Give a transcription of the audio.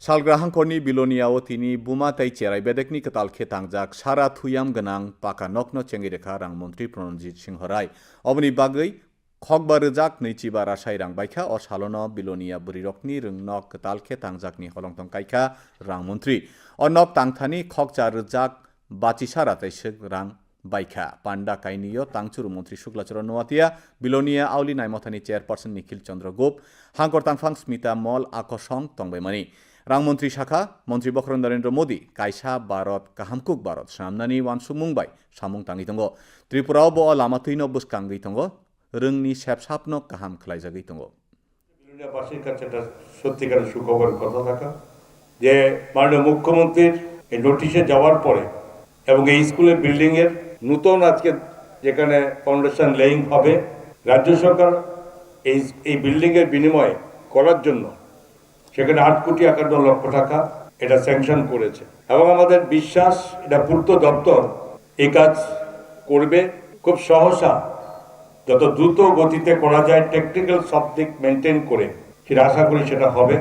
Salgrahangkorni biloniao tini buma tai cherai bedekni ketal khe tangjak sara thuyam ganang paka nokno chengirekha rang mantri Pranajit Singh Rai. Obni bagui khokba rijak neichiba rasai rang baikha o salono bilonia burirokni rungnok ketal khe tangjakni holongtong kaikha rang mantri. O nok tangthani khokcha rijak bachisara taisik rang baikha panda kainio tangchuru mantri Shuklacharan Noatia Belonia আউলি নাইমথানি chairperson Nikhil Chandra গোপ হাঙ্কর তাংফাং স্মিতা মল আকর্ষং তংবাইমানি রাংমন্ত্রী শাখা মন্ত্রী বখরণ নরেন্দ্র মোদি কাইসা ভারত কাহামকুক ভারত সামনানি ওয়ানসু মুম্বাই সামুং তাঙ্গিতঙ্গ ত্রিপুরাও ব লামাতৈন bush কাঙ্গিতঙ্গ রংনি সেবসাপন কাহাম খ্লাইজাগিতঙ্গ বাসীর কাছে এটা সত্যিকারের সুখবরের কথা থাকা যে মাননীয় মুখ্যমন্ত্রীর এই নোটিশে যাওয়ার পরে এবং এই স্কুলের বিল্ডিংয়ের নূতন আজকে যেখানে ফাউন্ডেশন লেয়িং হবে, রাজ্য সরকার এই এই বিল্ডিংয়ের বিনিময়ে করার জন্য সেখানে আট কোটি একান্ন লক্ষ টাকা এটা স্যাংশন করেছে। এবং আমাদের বিশ্বাস, এটা পূর্ত দপ্তর এই কাজ করবে। খুব সহসা যত দ্রুত গতিতে করা যায় টেকনিক্যাল সব দিক মেনটেন করে। সেটা আশা করি সেটা হবে।